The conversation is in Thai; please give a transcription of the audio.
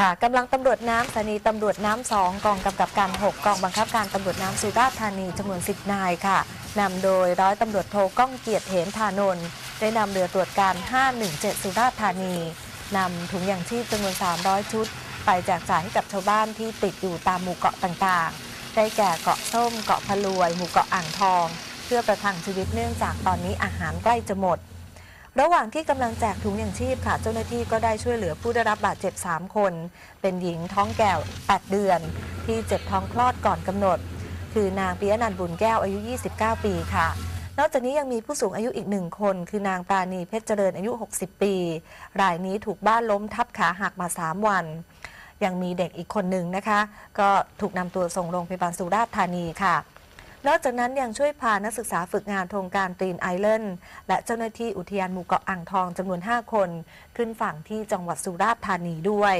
ค่ะกำลังตำรวจน้ำสถานีตำรวจน้ำสองกองกำกับการ 6 กองบังคับการตำรวจน้ำสุราษฎร์ธานีจำนวน 10 นายค่ะนำโดยร้อยตำรวจโทก้องเกียรติเหมธานนท์ได้นำเรือตรวจการ 517 สุราษฎร์ธานีนำถุงยางชีพจำนวน 300 ชุด ไปแจกจ่ายให้กับชาวบ้านที่ติดอยู่ตามหมู่เกาะต่างๆ ได้แก่เกาะส้ม เกาะพะลวย หมู่เกาะอ่างทอง เพื่อประทังชีวิตเนื่องจากตอนนี้อาหารใกล้จะหมด ระหว่างที่กำลังแจกถุงยางชีพค่ะ เจ้าหน้าที่ก็ได้ช่วยเหลือผู้ได้รับบาดเจ็บ 3 คน เป็นหญิงท้องแก่8เดือน ที่เจ็บท้องคลอดก่อนกำหนด คือนางปิยะนันท์บุญแก้วอายุ 29 ปีค่ะนอกจากนี้ยังมีผู้สูงอายุอีกหนึ่งคน คือนางปราณีเพชรเจริญอายุ 60 ปี รายนี้ถูกบ้านล้มทับขาหักมา 3 วัน ยังมีเด็กอีกคนหนึ่งนะคะ ก็ถูกนำตัวส่งโรงพยาบาลสุราษฎร์ธานีค่ะ นอกจากนั้นยังช่วยพานักศึกษาฝึกงานโครงการตรีนไอแลนด์และเจ้าหน้าที่อุทยานหมู่เกาะอ่างทองจำนวน 5 คน ขึ้นฝั่งที่จังหวัดสุราษฎร์ธานีด้วย